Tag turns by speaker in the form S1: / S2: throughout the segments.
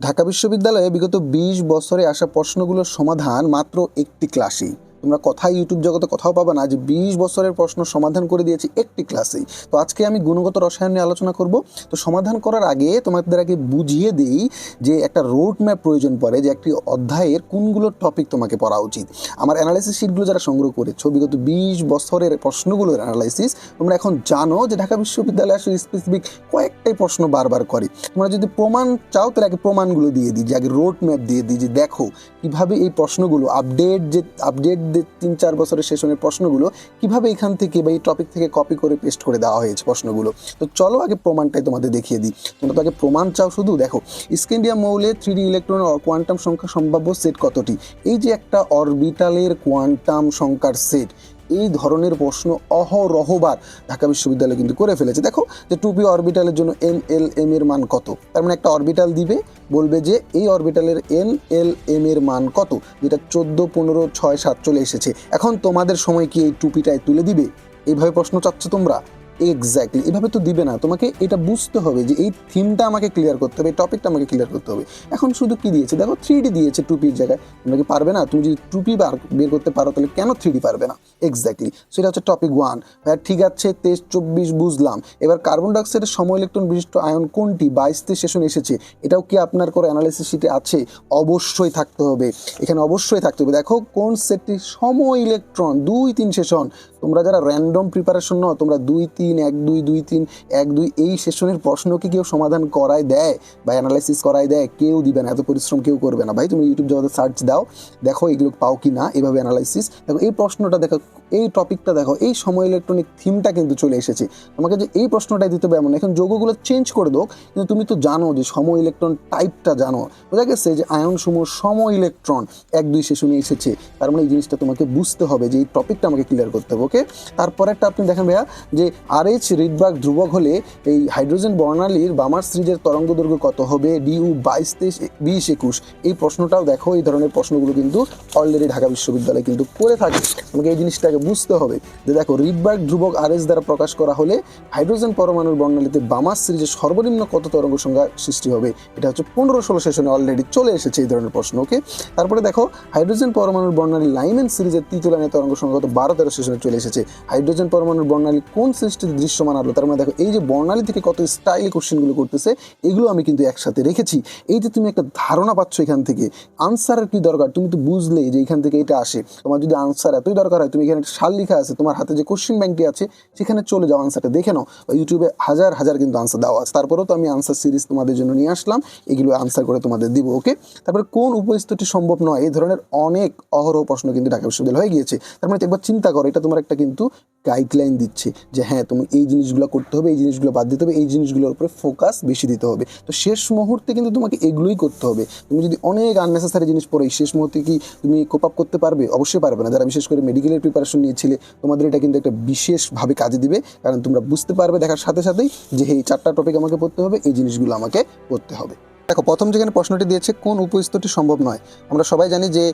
S1: ঢাকা বিশ্ববিদ্যালয়ে বিগত বিশ বছরে আসা প্রশ্নগুলোর সমাধান মাত্র একটি ক্লাসেই। তোমরা কথাই ইউটিউব জগতে কথাও পাবে না। যে বিশ বছরের প্রশ্ন সমাধান করে দিয়েছি একটি ক্লাসেই। তো আজকে আমি গুণগত রসায়ন নিয়ে আলোচনা করব। তো সমাধান করার আগে তোমাদের আগে বুঝিয়ে দিই যে একটা রোড ম্যাপ প্রয়োজন পড়ে যে একটি অধ্যায়ের কোনগুলো টপিক তোমাকে পড়া উচিত। আমার অ্যানালাইসিস শিটগুলো যারা সংগ্রহ করেছ, বিগত বিশ বছরের প্রশ্নগুলোর অ্যানালাইসিস তোমরা এখন জানো যে ঢাকা বিশ্ববিদ্যালয়ে আসলে স্পেসিফিক কয়েকটাই প্রশ্ন বারবার করে। তোমরা যদি প্রমাণ চাও, তাহলে আগে প্রমাণগুলো দিয়ে দিই, যে আগে রোড ম্যাপ দিয়ে দিই, যে দেখো কীভাবে এই প্রশ্নগুলো আপডেট যে আপডেট তিন চার বছরের সেশনের প্রশ্নগুলো, কীভাবে এখান থেকে বা এই টপিক থেকে কপি করে পেস্ট করে দেওয়া হয়েছে প্রশ্নগুলো? তো চলো আগে প্রমাণটাই তোমাদের দেখিয়ে দিই। তোমরা তো আগে প্রমাণ চাও শুধু, দেখো স্কেন্ডিয়া মৌলে থ্রি ডি ইলেকট্রন কোয়ান্টাম সংখ্যা সম্ভাব্য সেট কতটি? এই যে একটা অরবিটালের কোয়ান্টাম সংখ্যার সেট এই ধরনের প্রশ্ন অহরহবার ঢাকা বিশ্ববিদ্যালয় কিন্তু করে ফেলেছে। দেখো যে টুপি অরবিটালের জন্য এন এল এম এর মান কত? তার মানে একটা অরবিটাল দিবে, বলবে যে এই অরবিটালের এন এল এম এর মান কত? যেটা চোদ্দ, পনেরো, ছয়, সাত চলে এসেছে। এখন তোমাদের সময় কি এই টুপিটায় তুলে দিবে? এইভাবে প্রশ্ন চাচ্ছ তোমরা? এক্স্যাক্টলি এভাবে তো দিবে না। তোমাকে এটা বুঝতে হবে যে এই থিমটা আমাকে ক্লিয়ার করতে হবে, এই টপিকটা আমাকে ক্লিয়ার করতে হবে। এখন শুধু কি দিয়েছে? দেখো থ্রি ডি দিয়েছে টুপির জায়গায়। তোমরা কি পারবে না? তুমি যদি টুপি বার বের করতে পারো, তাহলে কেন থ্রি ডি পারবে না? এক্স্যাক্টলি সেটা হচ্ছে টপিক ওয়ান হ্যাঁ ঠিক আছে, তেইশ চব্বিশ বুঝলাম। এবার কার্বন ডাইঅক্সাইডের সময় ইলেকট্রন বিশিষ্ট আয়ন কোনটি? বাইশতে সেশন এসেছে। এটাও কি আপনার করে অ্যানালাইসিস শিটে আছে? অবশ্যই থাকতে হবে। এখানে অবশ্যই থাকতে হবে। দেখো, কোন সেটটি সময় ইলেকট্রন দুই, তিন সেশন তোমরা যারা র্যান্ডম প্রিপারেশন নাও, তোমরা দুই, তিন এক, দুই দুই, তিন, এক, দুই, এই সেশনের প্রশ্নকে কেউ সমাধান করায় দেয় বা অ্যানালাইসিস করায় দেয়, কেউ দিবে না, এত পরিশ্রম কেউ করবে না। ভাই, তুমি ইউটিউব জগতে সার্চ দাও, দেখো এগুলো পাও কি না এভাবে অ্যানালাইসিস দেখো, এই প্রশ্নটা দেখো এই টপিকটা দেখো, এই সময় ইলেকট্রনিক থিমটা কিন্তু চলে এসেছে। তোমাকে যে এই প্রশ্নটাই দিতে হবে এমন এখন যৌগগুলো চেঞ্জ করে দাও, কিন্তু তুমি তো জানো যে সময় ইলেকট্রন টাইপটা জানো। বোঝা গেছে যে আয়ন সমূহ সময় ইলেকট্রন এক, দুই সেশনে এসেছে। তার মানে এই জিনিসটা তোমাকে বুঝতে হবে যে এই টপিকটা আমাকে ক্লিয়ার করতে হবে ওকে তারপরে একটা আপনি দেখেন ভাইয়া, যে আর এইচ রিডবার্গ ধ্রুবক হলে এই হাইড্রোজেন বর্ণালীর বামার সিরিজের তরঙ্গ দৈর্ঘ্য কত হবে? ডিউ বাইশ তেইশ, বিশ একুশ। এই প্রশ্নটাও দেখো, এই ধরনের প্রশ্নগুলো কিন্তু অলরেডি ঢাকা বিশ্ববিদ্যালয়ে কিন্তু করে থাকে। তোমাকে এই জিনিসটাকে বুঝতে হবে যে দেখো, রিডবার্গ ধ্রুবক আর এস দ্বারা প্রকাশ করা হলে হাইড্রোজেন পরমাণুর বর্ণালীতে বামার সিরিজের সর্বনিম্ন কত তরঙ্গ সংখ্যা সৃষ্টি হবে? এটা হচ্ছে পনেরো ষোলো সেশনে অলরেডি চলে এসেছে এই ধরনের প্রশ্ন ওকে তারপরে দেখো, হাইড্রোজেন পরমাণুর বর্ণালী লাইমেন সিরিজের তৃতীয় লাইনের তরঙ্গ সংখ্যা কত বারো তেরো সেশনে চলে এসেছে। হাইড্রোজেন পরমাণুর বর্ণালী কোন সৃষ্টিতে দৃশ্যমান আলো? তার মানে দেখো, এই যে বর্ণালী থেকে কত স্টাইল কোশ্চেনগুলো করতেছে, এগুলো আমি কিন্তু একসাথে রেখেছি। এই যে তুমি একটা ধারণা পাচ্ছ এখান থেকে আনসারের কি দরকার? তুমি তো বুঝলে যে এখান থেকে এটা আসে। তোমার যদি আনসার এতই দরকার হয়, তুমি এখানে সাল লেখা আছে, তোমার হাতে যে কোশ্চেন ব্যাংকটি আছে, সেখানে চলে যাও আনসারটা দেখে নাও বা ইউটিউবে হাজার হাজার কিন্তু আনসার দেওয়া আছে। তারপরেও তো আমি আনসার সিরিজ তোমাদের জন্য নিয়ে আসলাম, এগুলো আনসার করে তোমাদের দিব ওকে তারপরে কোন উপস্থিতি সম্ভব নয়? এই ধরনের অনেক অহরহ প্রশ্ন কিন্তু ঢাকা বিশ্ববিদ্যালয় হয়ে গিয়েছে। তার মানে একবার চিন্তা করো, এটা তোমার একটা কিন্তু গাইডলাইন দিচ্ছে যে হ্যাঁ তুমি এই জিনিসগুলো করতে হবে, এই জিনিসগুলো বাদ দিতে হবে, এই জিনিসগুলোর উপরে ফোকাস বেশি দিতে হবে। তো শেষ মুহূর্তে কিন্তু তোমাকে এগুলোই করতে হবে। তুমি যদি অনেক আননেসেসারি জিনিস পড়ো এই শেষ মুহূর্তে কি তুমি কোপ আপ করতে পারবে? অবশ্যই পারবে না। যারা বিশেষ করে মেডিকেলের প্রিপারেশন নিয়েছিলে, তোমাদের এটা কিন্তু একটা বিশেষভাবে কাজে দিবে, কারণ তোমরা বুঝতে পারবে দেখার সাথে সাথেই যে এই চারটা টপিক আমাকে পড়তে হবে, এই জিনিসগুলো আমাকে করতে হবে। দেখো, প্রথম যেখানে প্রশ্নটি দিয়েছে, কোন উপস্তরটি সম্ভব নয়? আমরা সবাই জানি যে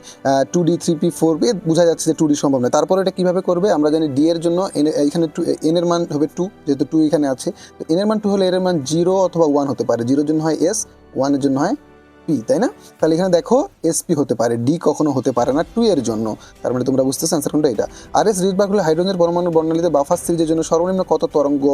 S1: two D three P four P বোঝা যাচ্ছে যে টু ডি সম্ভব নয়। তারপর এটা কীভাবে করবে? আমরা জানি ডি এর জন্য এখানে টু এন এর মান হবে টু যেহেতু টু এখানে আছে। তো এন এর মান টু হলে এর মান জিরো অথবা ওয়ান হতে পারে। জিরোর জন্য হয় এস ওয়ানের জন্য হয় পি তাই না? তাহলে এখানে দেখো এসপি হতে পারে ডি কখনো হতে পারে না টু এর জন্য। তার মানে তোমরা বুঝতেছো অ্যান্সার কোনটা এটা? আর এস রিডবার্গ হলে হাইড্রোজেন পরমাণু বর্ণালীতে বাফার সিরিজের জন্য সর্বনিম্ন কত তরঙ্গ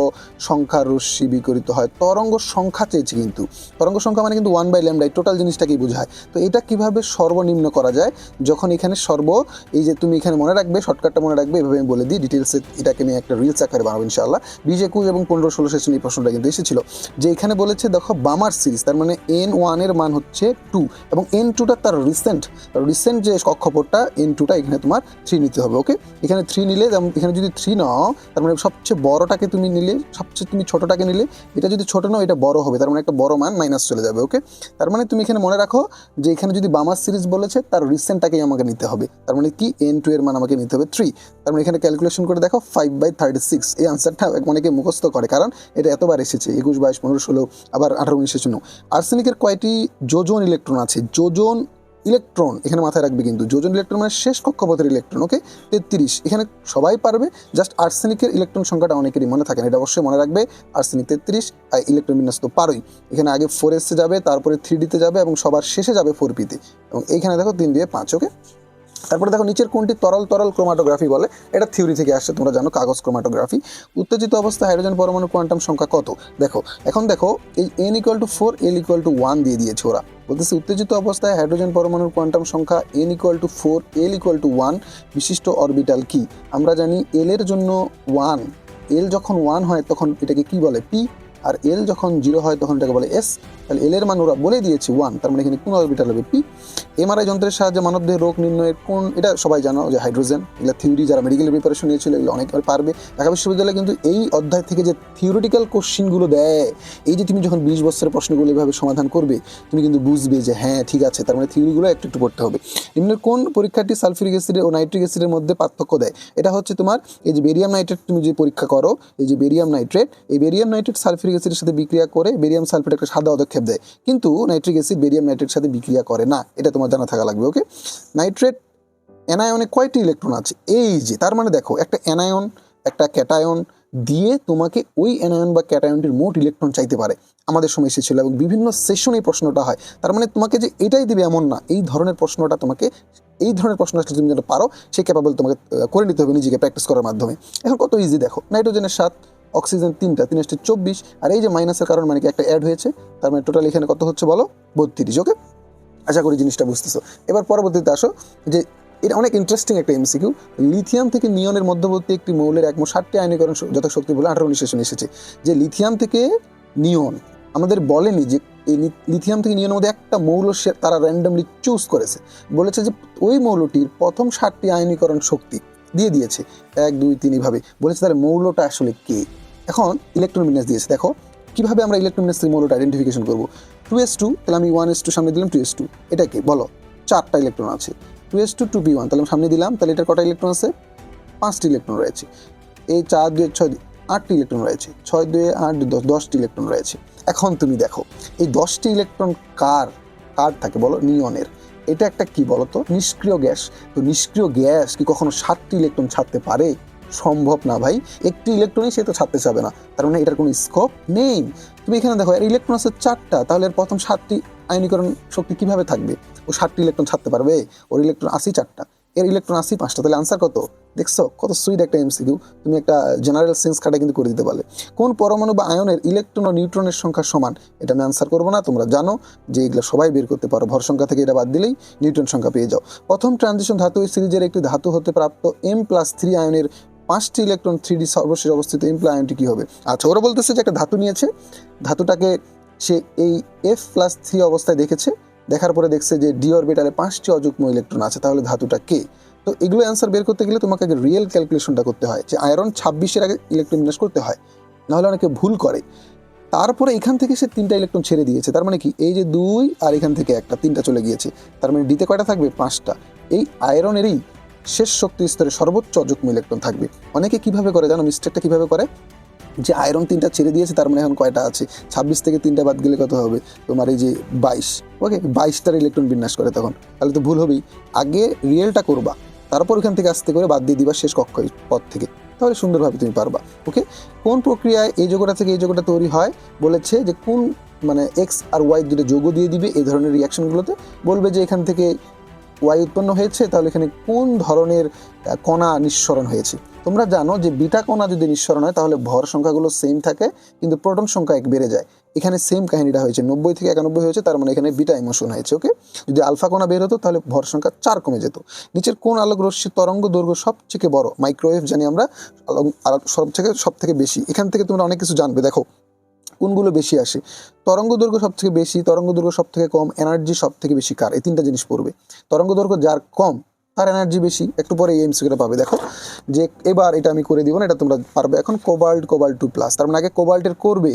S1: সংখ্যা রশ্মি বিকরিত হয়? তরঙ্গ সংখ্যা চেয়েছে কিন্তু। তরঙ্গ সংখ্যা মানে কিন্তু ওয়ান বাই ল্যামডাই টোটাল জিনিসটাকেই বোঝায়। তো এটা কীভাবে সর্বনিম্ন করা যায়? যখন এখানে সর্ব, এই যে তুমি এখানে মনে রাখবে শর্টকাটটা মনে রাখবে, এভাবে আমি বলে দিই ডিটেলসে এটাকে নিয়ে একটা রিলস আকারে বানাবো ইনশাআল্লাহ। বিশ, একুশ এবং পনেরো, ষোলো সেশন এই প্রশ্নটা কিন্তু এসেছিল। যে এখানে বলেছে, দেখো, বামার সিরিজ তার মানে এন ওয়ানের মান হচ্ছে টু এবং এন টুটা তার রিসেন্ট রিসেন্ট যে কক্ষপথটা এন টুটা এখানে তোমার থ্রি নিতে হবে ওকে এখানে থ্রি নিলে এখানে যদি থ্রি নাও, তার মানে সবচেয়ে বড়টাকে তুমি নিলে, সবচেয়ে তুমি ছোটোটাকে নিলে, এটা যদি ছোটো নাও, এটা বড় হবে, তার মানে একটা বড় মান মাইনাস চলে যাবে ওকে তার মানে তুমি এখানে মনে রাখো যে এখানে যদি বামার সিরিজ বলেছে, তার রিসেন্টটাকেই আমাকে নিতে হবে, তার মানে কি? এন টু এর মান আমাকে নিতে হবে থ্রি তার মানে এখানে ক্যালকুলেশন করে দেখো ফাইভ বাই থার্টি সিক্স এই আনসারটা অনেকে মুখস্থ করে, কারণ এটা এতবার এসেছে, একুশ, বাইশ, পনেরো, ষোলো, আবার আঠারো, উনিশে, শূন্য। আর্সেনিকের কয়টি যোজন ইলেকট্রন আছে। যোজন ইলেকট্রন এখানে মাথায় রাখবে কিন্তু। যোজন ইলেকট্রন মানে শেষ কক্ষপথের ইলেকট্রন ওকে তেত্রিশ। এখানে সবাই পারবে জাস্ট আর্সেনিকের ইলেকট্রন সংখ্যাটা অনেকেরই মনে থাকে এটা অবশ্যই মনে রাখবে আর্সেনিক তেত্রিশ, আর ইলেকট্রন বিন্যাস তো পারোই। এখানে আগে ফোর এসে যাবে, তারপরে থ্রি ডিতে যাবে, এবং সবার শেষে যাবে ফোর পিতে এবং এইখানে দেখো তিন দিয়ে পাঁচ ওকে তারপরে দেখো নিচের কোনটি? তরল তরল ক্রোমাটোগ্রাফি বলে। এটা থিওরি থেকে আসছে, তোমরা জানো কাগজ ক্রোমাটোগ্রাফি উত্তেজিত অবস্থায় হাইড্রোজেন পরমাণু কোয়ান্টাম সংখ্যা কত? দেখো, এখন দেখো, এই N equal to four L equal to one দিয়ে দিয়েছে ওরা। বলতেছে উত্তেজিত অবস্থায় হাইড্রোজেন পরমাণুর কোয়ান্টাম সংখ্যা N equal to four L equal to one বিশিষ্ট অরবিটাল কি? আমরা জানি এল এর জন্য ওয়ান এল যখন ওয়ান হয় তখন এটাকে কি বলে? পি আর এল যখন জিরো হয় তখন এটাকে বলে এস তাহলে এল এর মান ওরা বলে দিয়েছে ওয়ান তার মানে এখানে কোন অরবিটাল হবে পি এমআরআই যন্ত্রের সাহায্যে মানবদেহের রোগ নির্ণয়ের কোন, এটা সবাই জানো যে হাইড্রোজেন এগুলো থিওরি যারা মেডিকেল প্রিপারেশন নিয়েছিল, এগুলো অনেকবার পারবে। ঢাকা বিশ্ববিদ্যালয়ে কিন্তু এই অধ্যায় থেকে যে থিওরিটিক্যাল কোশ্চিনগুলো দেয়, এই যে তুমি যখন বিশ বছরের প্রশ্নগুলো এভাবে সমাধান করবে, তুমি কিন্তু বুঝবে যে হ্যাঁ ঠিক আছে, তার মানে থিওরিগুলো একটু একটু পড়তে হবে। নিম্নের কোন পরীক্ষাটি সালফিউরিক অ্যাসিড ও নাইট্রিক অ্যাসিডের মধ্যে পার্থক্য দেয়? এটা হচ্ছে তোমার এই যে বেরিয়াম নাইট্রেট তুমি যে পরীক্ষা করো, এই যে বেরিয়াম নাইট্রেট এই বেরিয়াম নাইট্রেট সালফিউরিক অ্যাসিডের সাথে বিক্রিয়া করে বেরিয়াম সালফেট একটা সাদা পদক্ষেপ দেয়। কিন্তু নাইট্রিক অ্যাসিড বেরিয়াম নাইট্রেটের সাথে বিক্রিয়া করে না। এটা তোমার জানা থাকা লাগবে ওকে নাইট্রেট, অ্যানায়নে কয়টি ইলেকট্রন আছে? এই যে, তার মানে দেখো, একটা অ্যানায়ন, একটা ক্যাটায়ন দিয়ে তোমাকে ওই অ্যানায়ন বা ক্যাটায়নটির মোট ইলেকট্রন চাইতে পারে। আমাদের সময় এসেছিল এবং বিভিন্ন সেশনে এই প্রশ্নটা হয়। তার মানে তোমাকে যে এটাই দিবে এমন না, এই ধরনের প্রশ্নটা তোমাকে, এই ধরনের প্রশ্ন আসলে তুমি যেন পারো, সে ক্যাপাবল তোমাকে করে নিতে হবে নিজেকে প্র্যাকটিস করার মাধ্যমে। এখন কত ইজি দেখো নাইট্রোজেনের সাত অক্সিজেন তিনটা, তিন আসছে চব্বিশ, আর এই যে মাইনাসের কারণ মানে কি একটা অ্যাড হয়েছে, তার মানে টোটাল এখানে কত হচ্ছে বলো? বত্রিশ ওকে আশা করি জিনিসটা বুঝতেছো। এবার পরবর্তীতে আসো, যে এটা অনেক ইন্টারেস্টিং একটা এমসিকিউ লিথিয়াম থেকে নিয়নের মধ্যবর্তী একটি মৌলের একমো ষাটটি আয়নীকরণ শক্তি বলে আঠারো উনিশ এসেছে। যে লিথিয়াম থেকে নিয়ন, আমাদের বলেনি যে এই লিথিয়াম থেকে নিয়নের মধ্যে একটা মৌল সে- তারা র্যান্ডামলি চুজ করেছে। বলেছে যে ওই মৌলটির প্রথম ষাটটি আয়নীকরণ শক্তি দিয়ে দিয়েছে। এক, দুই, তিন, এইভাবে। বলেছে তাহলে মৌলটা আসলে কে? এখন ইলেকট্রন বিন্যাস দিয়েছে, দেখো। কীভাবে আমরা ইলেকট্রন বিন্যাস থেকে মৌলটা আইডেন্টিফিকেশন করব? টু এস টু তাহলে আমি ওয়ান এস টু সামনে দিলাম টু এস টু এটা কি? বলো, চারটা ইলেকট্রন আছে। Two S two two P one তাহলে আমি সামনে দিলাম, তাহলে এটার কটা ইলেকট্রন আছে? পাঁচটি ইলেকট্রন রয়েছে। এই চার দুই ছয় আটটি ইলেকট্রন রয়েছে। ছয় দুই আট দশ, দশটি ইলেকট্রন রয়েছে। এখন তুমি দেখো, এই দশটি ইলেকট্রন কার? কার থাকে বলো? নিয়নের এটা একটা কি বলো তো নিষ্ক্রিয় গ্যাস। তো নিষ্ক্রিয় গ্যাস কি কখনো সাতটি ইলেকট্রন ছাড়তে পারে? সম্ভব না ভাই। একটি ইলেকট্রনই সে তো ছাড়তে চাবে না। তার মানে এটার কোনো স্কোপ নেই। তুমি এখানে দেখো, এর ইলেকট্রন আছে চারটা, তাহলে এর প্রথম সাতটি আয়নীকরণ শক্তি কীভাবে থাকবে? ও সাতটি ইলেকট্রন ছাড়তে পারবে? ওর ইলেকট্রন আসি চারটা। এর ইলেকট্রন আসি পাঁচটা, তাহলে আনসার কত? দেখছ, কত সুইট একটা এমসিকিউ তুমি একটা জেনারেল সেন্স কাটা কিন্তু করে দিতে পারলে। কোন পরমাণু বা আয়নের ইলেকট্রন ও নিউট্রনের সংখ্যা সমান? এটা আমি আনসার করব না, তোমরা জানো যে এগুলো সবাই বের করতে পারো। ভর সংখ্যা থেকে এটা বাদ দিলেই নিউট্রন সংখ্যা পেয়ে যাও। প্রথম ট্রানজিশন ধাতু সিরিজের একটি ধাতু হতে প্রাপ্ত এম প্লাস থ্রি আয়নের পাঁচটি ইলেকট্রন থ্রি ডি সর্বশেষ অবস্থিত এম আয়নটি কী হবে? আচ্ছা ওরা বলতেছে যে একটা ধাতু নিয়েছে। ধাতুটাকে সে এই এফ প্লাস থ্রি অবস্থায় দেখেছে। দেখার পরে দেখছে যে ডি অরবিটালে পাঁচটি অযুগ্ম ইলেকট্রন আছে। তাহলে ধাতুটা কে? তো এগুলো অ্যান্সার বের করতে গেলে তোমাকে আগে রিয়েল ক্যালকুলেশনটা করতে হয় যে আয়রন ছাব্বিশের আগে ইলেকট্রন বিন্যাস করতে হয়। নাহলে অনেকে ভুল করে। তারপরে এখান থেকে সে তিনটা ইলেকট্রন ছেড়ে দিয়েছে। তার মানে কি? এই যে দুই আর এখান থেকে একটা, তিনটা চলে গিয়েছে। তার মানে ডিতে কয়টা থাকবে? পাঁচটা। এই আয়রনেরই শেষ শক্তি স্তরে সর্বোচ্চ অযুগ্ম ইলেকট্রন থাকবে। অনেকে কীভাবে করে জানো? মিস্টেকটা কীভাবে করে? যে আয়রন তিনটা ছেড়ে দিয়েছে, তার মানে এখন কয়টা আছে? ছাব্বিশ থেকে তিনটা বাদ গেলে কত হবে? তোমার এই যে বাইশ ওকে বাইশটার ইলেকট্রন বিন্যাস করে তখন। তাহলে তো ভুল হবেই। আগে রিয়েলটা করবা। তারপর ওখান থেকে আস্তে করে বাদ দিয়ে দিবা শেষ কক্ষ পথ থেকে। তাহলে সুন্দরভাবে তুমি পারবা ওকে কোন প্রক্রিয়ায় এই যোগটা থেকে এই যোগটা তৈরি হয়? বলেছে যে কোন মানে এক্স আর ওয়াই দুটো যোগ দিয়ে দিবে এই ধরনের রিয়াকশনগুলোতে বলবে যে এখান থেকে ওয়াই উৎপন্ন হয়েছে, তাহলে এখানে কোন ধরনের কণা নিঃসরণ হয়েছে? তোমরা জানো যে বিটা কণা যদি নিঃসরণ হয়, তাহলে ভর সংখ্যাগুলো সেম থাকে, কিন্তু প্রোটন সংখ্যা এক বেড়ে যায়। এখানে সেম কাহিনীটা হয়েছে, নব্বই থেকে একানব্বই হয়েছে, তার মানে এখানে বিটা ইমোশন হয়েছে ওকে যদি আলফা কণা বের হতো, তাহলে ভর সংখ্যা চার কমে যেত। নিচের কোন আলোক রশ্মি তরঙ্গ দৈর্ঘ্য সবথেকে বড়? মাইক্রোওয়েভ জানি আমরা সব থেকে সব থেকে বেশি। এখান থেকে তোমরা অনেক কিছু জানবে, দেখো। কোনগুলো বেশি আসে? তরঙ্গ দৈর্ঘ্য সব থেকে বেশি তরঙ্গ দৈর্ঘ্য সব থেকে কম এনার্জি সব থেকে বেশি কার? এই তিনটা জিনিস পড়বে। তরঙ্গ দৈর্ঘ্য যার কম, তার এনার্জি বেশি। একটু পরে এই এমসিকিউটা পাবে। দেখো, যে এবার এটা আমি করে দিব না, এটা তোমরা পারবে। এখন কোবাল্ট কোবাল্ট টু প্লাস তার মানে আগে কোবাল্টের করবে,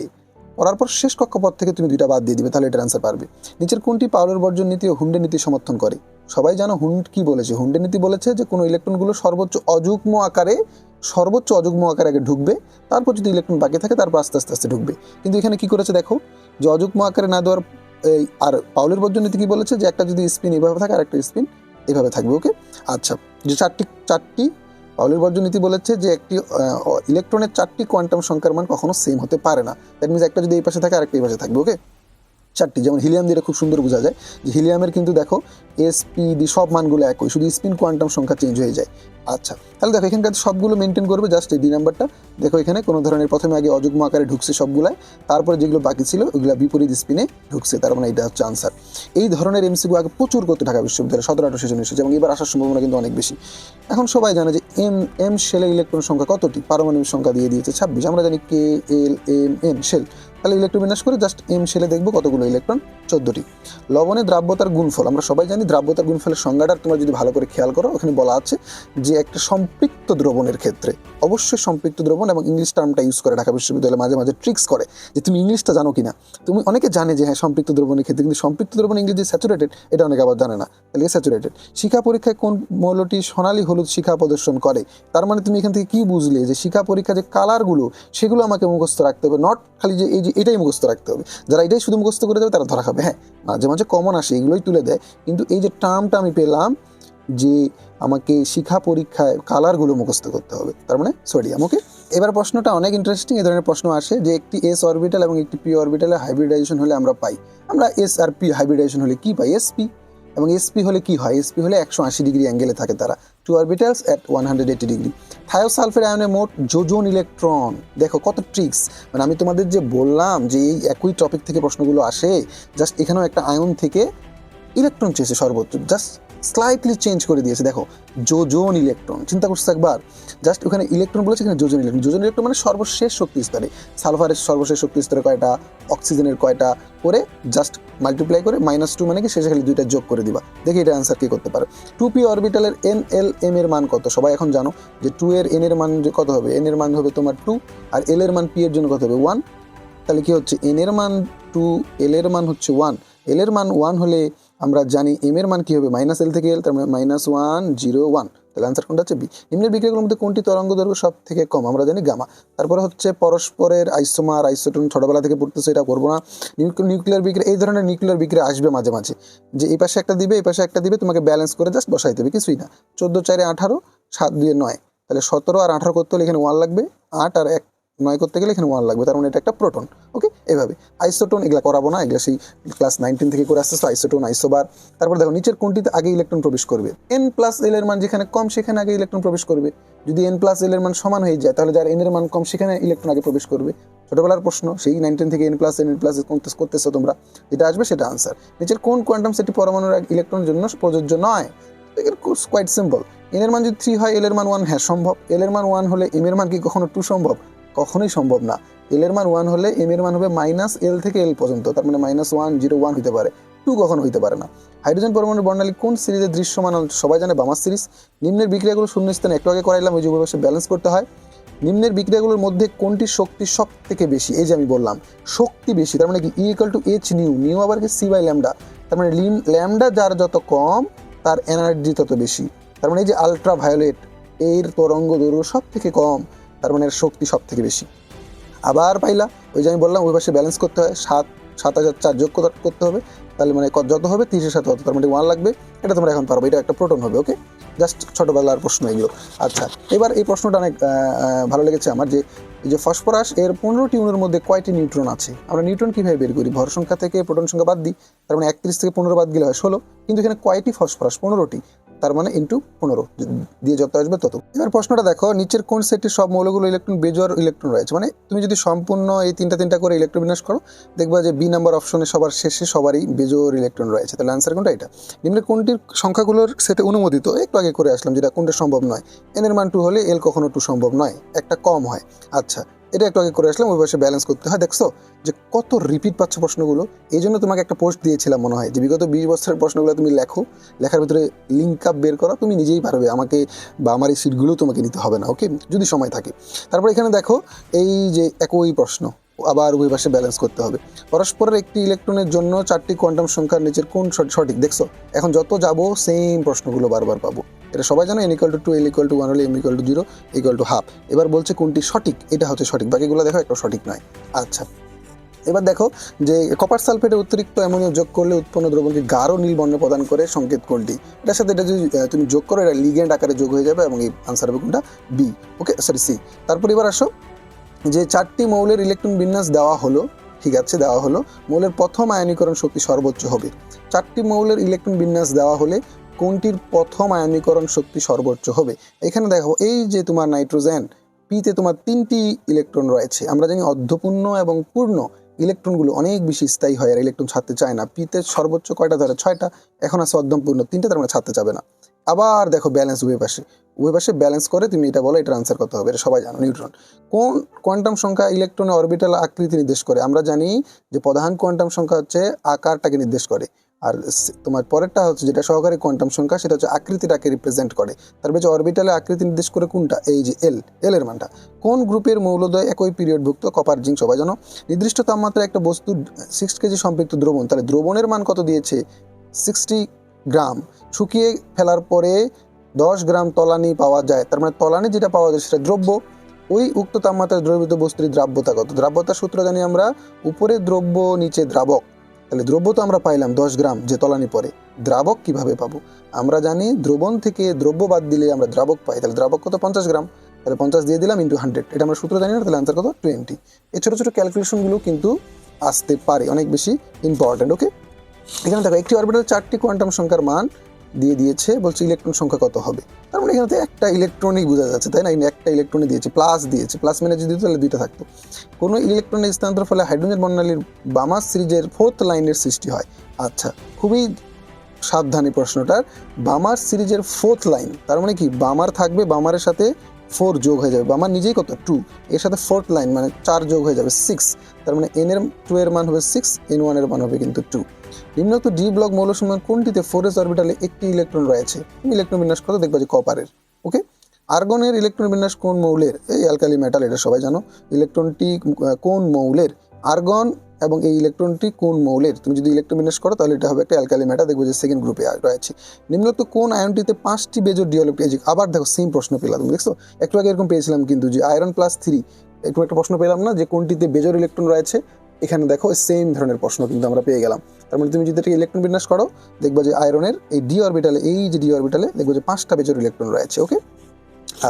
S1: করার পর শেষ কক্ষপথ থেকে তুমি দুইটা বাদ দিয়ে দিবে, তাহলে এটার আনসার পারবে। নিচের কোনটি পাউলের বর্জন নীতি ও হুন্ডে নীতি সমর্থন করে? সবাই জানো হুন্ড কি বলেছে? হুন্ডে নীতি বলেছে যে কোনো ইলেকট্রনগুলো সর্বোচ্চ অযুগ্ম আকারে, সর্বোচ্চ অযুগ্ম আকারে আগে ঢুকবে, তারপর যদি ইলেকট্রন বাকি থাকে তারপর আস্তে আস্তে আস্তে ঢুকবে। কিন্তু এখানে কি করেছে দেখো? যে অযুগ্ম আকারে না দেওয়ার এই, আর পাউলের বর্জন নীতি কি বলেছে? যে একটা যদি স্পিন এভাবে থাকে আর একটা স্পিন এভাবে থাকবে, ওকে? আচ্ছা যে চারটি চারটি পাউলের বর্জনীতি বলেছে যে একটি ইলেকট্রনের চারটি কোয়ান্টাম সংখ্যার মান কখনো সেম হতে পারে না। দ্যাট মিনস একটা যদি এই পাশে থাকে আর একটা এই পাশে থাকবে, ওকে? চারটি, যেমন হিলিয়াম দিয়ে খুব সুন্দর বোঝা যায়। যে হিলিয়ামের কিন্তু দেখো এস পি ডি সব মানগুলো একই, শুধু স্পিন কোয়ান্টাম সংখ্যা চেঞ্জ হয়ে যায়। আচ্ছা তাহলে দেখো, এখানকার সবগুলো মেনটেন করবে জাস্ট এই ডি নাম্বারটা দেখো, এখানে কোনো ধরনের প্রথমে আগে অযুগ্ম আকারে ঢুকছে সবগুলাই, তারপরে যেগুলো বাকি ছিল, ওগুলো বিপরীত স্পিনে ঢুকছে, তার মানে এটা হচ্ছে আনসার এই ধরনের এমসিকিউ আগে প্রচুর করতে ঢাকা বিশ্ববিদ্যালয়, সতেরো, আঠারো সেশন এসেছে এবং এবার আসার সম্ভাবনা কিন্তু অনেক বেশি। এখন সবাই জানে যে এম এম শেলের ইলেকট্রন সংখ্যা কতটি? পারমাণবিক সংখ্যা দিয়ে দিয়েছে ছাব্বিশ, আমরা জানি K L M N shell তাহলে ইলেকট্রন বিন্যাস করে জাস্ট এম শেলে দেখব কতগুলো ইলেকট্রন চোদ্দটি। লবণে দ্রাব্যতার গুণফল, আমরা সবাই জানি দ্রাব্যতার গুণফলের সংজ্ঞাটা তোমরা যদি ভালো করে খেয়াল করো, ওখানে বলা আছে যে একটা সম্পৃক্ত দ্রবণের ক্ষেত্রে, অবশ্যই সম্পৃক্ত দ্রবণ এবং ইংলিশ টার্মটা ইউজ করে ঢাকা বিশ্ববিদ্যালয়ে মাঝে মাঝে ট্রিক্স করে যে তুমি ইংলিশটা জানো কিনা। তুমি অনেকে জানে যে হ্যাঁ সম্পৃক্ত দ্রবণের ক্ষেত্রে কিন্তু সম্পৃক্ত দ্রবণ ইংরেজি স্যাচুরেটেড এটা অনেকে আবার জানে না, তাহলে স্যাচুরেটেড শিখা পরীক্ষায় কোন মৌলটি সোনালী হলুদ শিখা প্রদর্শন করে? তার মানে তুমি এখান থেকে কি বুঝলে যে শিক্ষা পরীক্ষা যে কালারগুলো সেগুলো আমাকে মুখস্থ রাখতে হবে নট খালি যে এই যে এটাই মুখস্থ রাখতে হবে। যারা এটাই শুধু মুখস্থ করে দেবে, তারা ধরা খাবে। হ্যাঁ মাঝে মাঝে কমন আসে, এগুলোই তুলে দেয়। কিন্তু এই যে টার্মটা আমি পেলাম, যে আমাকে শিখা পরীক্ষায় কালারগুলো মুখস্থ করতে হবে, তার মানে সোডিয়াম ওকে এবার প্রশ্নটা অনেক ইন্টারেস্টিং এ ধরনের প্রশ্ন আসে যে একটি এস অরবিটাল এবং একটি পি অরবিটালে হাইব্রিডাইজেশন হলে আমরা পাই। আমরা এস আর পি হাইব্রিডাইজেশন হলে কী পাই? এসপি এবং এসপি হলে কি হয়? এসপি হলে একশো আশি ডিগ্রি অ্যাঙ্গেলে থাকে তারা। Two orbitals at one hundred eighty degree thiosulphate আয়নে মোট যোজন ইলেকট্রন দেখো কত ট্রিক্স মানে আমি তোমাদের যে বললাম যে এই একই টপিক থেকে প্রশ্নগুলো আসে জাস্ট এখানেও একটা আয়ন থেকে ইলেকট্রন চেয়েছে সর্বোচ্চ জাস্ট স্লাইটলি চেঞ্জ করে দিয়েছে। দেখো, যোজন ইলেকট্রন চিন্তা করছ একবার? জাস্ট ওখানে ইলেকট্রন বলেছে, এখানে যোজন ইলেকট্রন যোজন ইলেকট্রন মানে সর্বশেষ শক্তি স্তরে। সালফারের সর্বশেষ শক্তি স্তরে কয়টা? অক্সিজেনের কয়টা? করে জাস্ট মাল্টিপ্লাই করে মাইনাস টু মানে কি? শেষে খালি দুইটা যোগ করে দিবা। দেখি এটা অ্যান্সার কি করতে পারো। টু পি অরবিটালের এন এল এম এর মান কত? সবাই এখন জানো যে টু এর এন এর মান কত হবে? এন এর মান হবে তোমার টু আর এল এর মান পি এর জন্য কত হবে? ওয়ান তাহলে কি হচ্ছে? এন এর মান টু এল এর মান হচ্ছে ওয়ান এল এর মান ওয়ান হলে আমরা জানি এম এর মান কি হবে? মাইনাস এল থেকে এল তার মানে মাইনাস ওয়ান জিরো ওয়ান তাহলে আনসার কোনটা হচ্ছে বি নিম্নের বিক্রিয়াগুলোর মধ্যে কোনটি তরঙ্গ দৈর্ঘ্য সব থেকে কম? আমরা জানি গামা তারপরে হচ্ছে পরস্পরের আইসোমার আইসোটোন ছোটবেলা থেকে পড়তেছে, এটা করব না। নিউক্লিয়ার বিক্রিয়া, এই ধরনের নিউক্লিয়ার বিক্রিয়া আসবে মাঝে মাঝে। যে এই পাশে একটা দিবে, এই পাশে একটা দিবে, তোমাকে ব্যালেন্স করে জাস্ট বসাই দেবে, কিছুই না। চোদ্দ, চারে আঠারো, সাত, দুয়ে নয়। তাহলে সতেরো আর আঠারো করতে হলে এখানে ওয়ান লাগবে। আট আর এক নয় করতে গেলে এখানে ওয়ান লাগবে, তার মানে এটা একটা প্রোটন ওকে এভাবে। আইসোটোন এগুলা করাবো না, এগুলা সেই ক্লাস নাইনটিন থেকে করে আসতেছে আইসোটোন আইসোবার তারপর দেখো, নিচের কোনটিতে আগে ইলেকট্রন প্রবেশ করবে? এন প্লাস এল এর মান যেখানে কম, সেখানে আগে ইলেকট্রন প্রবেশ করবে। যদি এন প্লাস এল এর মান সমান হয়ে যায়, তাহলে যার এন এর মান কম, সেখানে ইলেকট্রন আগে প্রবেশ করবে। ছোটবেলার প্রশ্ন, সেই নাইনটিন থেকে এন প্লাস এন প্লাস করতেছো তোমরা? যেটা আসবে, সেটা আনসার নিচের কোন কোয়ান্টাম সেটি পরমাণুর ইলেকট্রনের জন্য প্রযোজ্য নয়? কোয়াইট সিম্পল এন এর মান যদি থ্রি হয় এল এর মান ওয়ান হ্যাঁ সম্ভব। এল এর মান ওয়ান হলে এম এর মান কি কখনো টু সম্ভব? কখনোই সম্ভব না। এল এর মান ওয়ান হলে এম এর মান হবে মাইনাস এল থেকে এল পর্যন্ত, তার মানে মাইনাস ওয়ান জিরো ওয়ান হতে পারে। টু কখনো হতে পারে না। হাইড্রোজেন পরমাণুর বর্ণালী কোন সিরিজের দৃশ্যমান সবাই জানে বামার সিরিজ। নিম্নের বিক্রিয়াগুলো শূন্য স্থানে একটু আগে করাইলাম, ওই যুগের ব্যালেন্স করতে হয়। নিম্নের বিক্রিয়াগুলোর মধ্যে কোনটি শক্তি সব থেকে বেশি? এই যে আমি বললাম, শক্তি বেশি, তার মানে কি equal to H nu nu আবার কি সি বাই ল্যামডা তার মানে লিম ল্যামডা যার যত কম, তার এনার্জি তত বেশি। তার মানে এই যে আলট্রা ভায়োলেট এর তরঙ্গ দৈর্ঘ্য সব থেকে কম। তার মানে এর শক্তি সব থেকে বেশি। আবার পাইলা, ওই যে আমি বললাম, ওই পাশে ব্যালেন্স করতে হয়, সাত সাত হাজার চার যোগ করতে হবে, তাহলে মানে কত যত হবে, তিরিশের সাথে অত, তার মানে ওয়ান লাগবে, এটা তোমরা এখন পারবে, এটা একটা প্রোটন হবে ওকে জাস্ট ছোটোবেলার প্রশ্ন এগুলো। আচ্ছা এবার এই প্রশ্নটা অনেক ভালো লেগেছে আমার যে এই যে ফসফরাস, এর পনেরোটি অণুর মধ্যে কয়টি নিউট্রন আছে? আমরা নিউট্রন কীভাবে বের করি? ভর সংখ্যা থেকে প্রোটন সংখ্যা বাদ দিই, তার মানে একত্রিশ থেকে পনেরো বাদ গেলে হয় ষোলো, কিন্তু এখানে কয়টি ফসফরাস? পনেরোটি, তার মানে ইন্টু পনেরো দিয়ে যত আসবে তত। এবার প্রশ্নটা দেখো, নিচের কোন সেটটির সব মৌলগুলো ইলেকট্রন বেজোয়ার ইলেকট্রন রয়েছে? মানে তুমি যদি সম্পূর্ণ এই তিনটা তিনটা করে ইলেকট্রন বিন্যাস করো, দেখবা যে বি নাম্বার অপশনে সবার শেষে সবারই বেজোর ইলেকট্রন রয়েছে। তাহলে আনসার কোনটা এটা? নিম্নের কোনটির সংখ্যাগুলোর সেটে অনুমোদিত? একটু আগে করে আসলাম যেটা কোনটা সম্ভব নয়। এনের মান টু হলে এল কখনো টু সম্ভব নয়, একটা কম হয়। আচ্ছা এটা একটু আগে করে আসলাম, ওই পাশে ব্যালেন্স করতে হয়। দেখছ যে কত রিপিট পাচ্ছ প্রশ্নগুলো? এই জন্য তোমাকে একটা পোস্ট দিয়েছিলাম মনে হয় যে বিগত বিশ বছরের প্রশ্নগুলো তুমি লেখো, লেখার ভিতরে লিঙ্ক আপ বের করা, তুমি নিজেই পারবে, আমাকে বা আমার এই সিটগুলো তোমাকে নিতে হবে না ওকে যদি সময় থাকে। তারপর এখানে দেখো, এই যে একই প্রশ্ন, আবার উভয় পাশে ব্যালেন্স করতে হবে। পরস্পরের একটি ইলেকট্রনের জন্য চারটি কোয়ান্টাম সংখ্যার নিচের কোন সঠ- সঠিক? দেখছ, এখন যত যাব সেম প্রশ্নগুলো বারবার পাবো। এটা সবাই জানো N equal to two L equal to one হলে M equal to zero equal to half এবার বলছে কোনটি সঠিক, এটা হচ্ছে সঠিক। বাকিগুলো দেখো একটা সঠিক নয়। আচ্ছা। এবার দেখো যে কপার সালফেটে অতিরিক্ত অ্যামোনিয়া যোগ করলে উৎপন্ন দ্রবণকে গাঢ় নীল বর্ণ প্রদান করে, সংকেত কোনটি? এটার সাথে এটা যদি তুমি যোগ করো, এটা লিগেন্ড আকারে যোগ হয়ে যাবে এবং এই আনসার হবে কোনটা? বি ওকে সরি সি তারপর এবার আসো যে চারটি মৌলের ইলেকট্রন বিন্যাস দেওয়া হলো, ঠিক আছে, দেওয়া হলো। মৌলের প্রথম আয়নীকরণ শক্তি সর্বোচ্চ হবে। চারটি মৌলের ইলেকট্রন বিন্যাস দেওয়া হলে কোনটির প্রথম আয়নীকরণ শক্তি সর্বোচ্চ হবে? এখানে দেখো এই যে তোমার নাইট্রোজেন পিতে তোমার তিনটি ইলেকট্রন রয়েছে। আমরা জানি অর্ধপূর্ণ এবং পূর্ণ ইলেকট্রনগুলো অনেক বেশি স্থায়ী হয় আর ইলেকট্রন ছাড়তে চায় না। পিতে সর্বোচ্চ কয়টা? ধরে ছয়টা। এখন আছে অর্ধপূর্ণ, তিনটে তার মানে ছাড়তে যাবে না। আবার দেখো ব্যালেন্স উভয় পাশে। উভয় পাশে ব্যালেন্স করে তুমি এটা বলো, এটা আনসার করতে হবে? এটা সবাই জানো নিউট্রন কোন কোয়ান্টাম সংখ্যা ইলেকট্রনের অরবিটাল আকৃতি নির্দেশ করে? আমরা জানি যে প্রধান কোয়ান্টাম সংখ্যা হচ্ছে আকারটাকে নির্দেশ করে। আর তোমার পরেরটা হচ্ছে যেটা সহকারী কোয়ান্টাম সংখ্যা, সেটা হচ্ছে আকৃতিটাকে রিপ্রেজেন্ট করে। তারপরে যে অরবিটালে আকৃতি নির্দেশ করে কোনটা? এই যে এল এল এর মানটা। কোন গ্রুপের মৌলদ্বয় একই পিরিয়ডভুক্ত কপার জিঙ্ক সবাই জানো? নির্দিষ্ট তাপমাত্রায় একটা বস্তু সিক্স কেজি সম্পৃক্ত দ্রবণ, তাহলে দ্রবণের মান কত দিয়েছে? সিক্সটি গ্রাম শুকিয়ে ফেলার পরে দশ গ্রাম তলানি পাওয়া যায়। তার মানে তলানি যেটা পাওয়া যায় সেটা দ্রব্য। ওই উক্ত তাপমাত্রায় দ্রবীভূত বস্তুর দ্রাব্যতা কত? দ্রাব্যতার সূত্র জানি আমরা উপরে দ্রব্য, নিচে দ্রাবক। তাহলে দ্রব্য তো আমরা পাইলাম, দশ গ্রাম যে তলানি পরে। দ্রাবক কীভাবে পাবো? আমরা জানি দ্রবণ থেকে দ্রব্য বাদ দিলে আমরা দ্রাবক পাই। তাহলে দ্রাবক কত? পঞ্চাশ গ্রাম। তাহলে পঞ্চাশ দিয়ে দিলাম ইন্টু হান্ড্রেড এটা আমরা সূত্র জানি না, তাহলে আনসার কত? টোয়েন্টি এই ছোটো ছোটো ক্যালকুলেশনগুলো কিন্তু আসতে পারে, অনেক বেশি ইম্পর্ট্যান্ট ওকে এখানে দেখো, একটি অরবিটাল চারটি কোয়ান্টাম সংখ্যার মান। দিয়ে দিয়েছে, বলছে ইলেকট্রন সংখ্যা কত হবে? তার মানে এখানে একটা ইলেকট্রনিক বোঝা যাচ্ছে, তাই না? একটা ইলেকট্রনই দিয়েছে প্লাস দিয়েছে প্লাস মানে যদি তাহলে দুইটা থাকতো। কোনো ইলেকট্রনের স্থানান্তর ফলে হাইড্রোজেন বর্ণালীর বামা সিরিজের ফোর্থ লাইনের সৃষ্টি হয়। আচ্ছা খুবই সাবধানী প্রশ্নটার, বামার সিরিজের ফোর্থ লাইন তার মানে কি? বামার থাকবে, বামারের সাথে ফোর যোগ হয়ে যাবে, বা আমার নিজেই কত? টু এর সাথে ফোর্থ লাইন মানে চার যোগ হয়ে যাবে সিক্স তার মানে এন এর টু এর মান হবে সিক্স এন ওয়ানের মান হবে কিন্তু টু নিম্নোক্ত ডি ব্লক মৌলসমূহ কোনটিতে ফোরেস অরবিটালে একটি ইলেকট্রন রয়েছে? তুমি ইলেকট্রন বিন্যাস কত দেখবা যে কপারের ওকে আর্গনের ইলেকট্রন বিন্যাস কোন মৌলের? এই অ্যালকালি মেটাল এটা সবাই জানো। ইলেকট্রনটি কোন মৌলের? আর্গন এবং এই ইলেকট্রনটি কোন মৌলের? তুমি যদি ইলেকট্রন বিন্যাস করো, তাহলে এটা হবে একটা অ্যালকালি মেটাল দেখব যে সেকেন্ড গ্রুপে রয়েছে। নিম্নোক্ত কোন আয়নটিতে পাঁচটি বেজোর ডিওলেক্ট্রিক আবার দেখো সেম প্রশ্ন পেলাম তুমি দেখছ? একটু আগে এরকম পেয়েছিলাম কিন্তু যে আয়রন প্লাস থ্রি এরকম একটা প্রশ্ন পেলাম না যে কোনটিতে বেজোর ইলেকট্রন রয়েছে? এখানে দেখো সেম ধরনের প্রশ্ন কিন্তু আমরা পেয়ে গেলাম। তার মানে তুমি যদি এটা ইলেকট্রন বিন্যাস করো, দেখবা যে আয়রনের এই ডি অরবিটালে এই যে ডি অরবিটালে দেখব যে পাঁচটা বেজোর ইলেকট্রন রয়েছে ওকে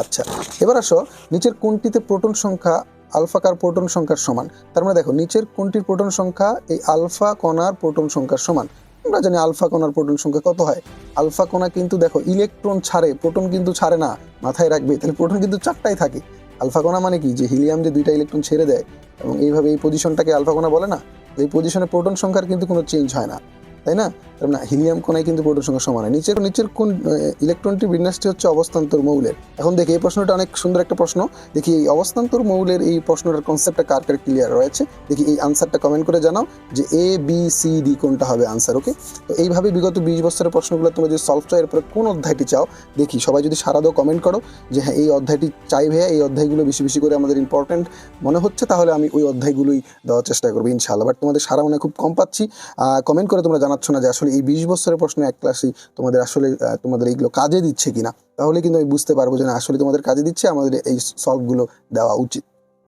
S1: আচ্ছা এবার আসো, নিচের কোনটিতে প্রোটন সংখ্যা আলফাকার প্রোটন সংখ্যার সমান। তার মানে দেখো, নিচের কোনটির প্রোটন সংখ্যা? এই আলফা কণার প্রোটন সংখ্যার সমান। আমরা জানি আলফা কণার প্রোটন সংখ্যা কত হয়? আলফা কণা কিন্তু দেখো, ইলেকট্রন ছাড়ে, প্রোটন কিন্তু ছাড়ে না, মাথায় রাখবে। তাহলে প্রোটন কিন্তু চারটাই থাকে। আলফা কণা মানে কি? যে হিলিয়াম যে দুইটা ইলেকট্রন ছেড়ে দেয়। এবং এইভাবে এই পজিশনটাকে আলফা কণা বলে না? এই পজিশনে প্রোটন সংখ্যার কিন্তু কোনো চেঞ্জ হয় না। তাই না? মানে হিলিয়াম কোনায় কিন্তু প্রোটন সংখ্যা সমান হয়। নিচের নিচের কোন ইলেকট্রনটির বিন্যাসটি হচ্ছে অবস্থান্তর মৌলের। এখন দেখি, এই প্রশ্নটা অনেক সুন্দর একটা প্রশ্ন। দেখি, এই অবস্থান্তর মৌলের এই প্রশ্নটার কনসেপ্টটা কার কার ক্লিয়ার রয়েছে? দেখি, এই আনসারটা কমেন্ট করে জানাও যে এ বি সি ডি কোনটা হবে আনসার ওকে তো এইভাবে বিগত বিশ বছরের প্রশ্নগুলো তোমরা যদি সলভ চাও, এরপরে কোন অধ্যায়টি চাও, দেখি, সবাই যদি সারা দাও কমেন্ট করো যে হ্যাঁ এই অধ্যায়টি চাই ভাইয়া, এই অধ্যায়গুলো বেশি বেশি করে আমাদের ইম্পর্টেন্ট মনে হচ্ছে, তাহলে আমি ওই অধ্যায়গুলোই দেওয়ার চেষ্টা করব, ইনশাআল্লাহ। বাট তোমাদের সারা মনে খুব কম পাচ্ছি। কমেন্ট করে তোমরা জানাচ্ছ না যে আসলে এই বিশ বছরের প্রশ্ন এক ক্লাসই তোমাদের আসলে তোমাদের এইগুলো কাজে দিচ্ছে কিনা। তাহলে কিন্তু আমি বুঝতে পারব যে না, আসলে তোমাদের কাজে দিচ্ছে, আমাদের এই সলভগুলো দেওয়া উচিত।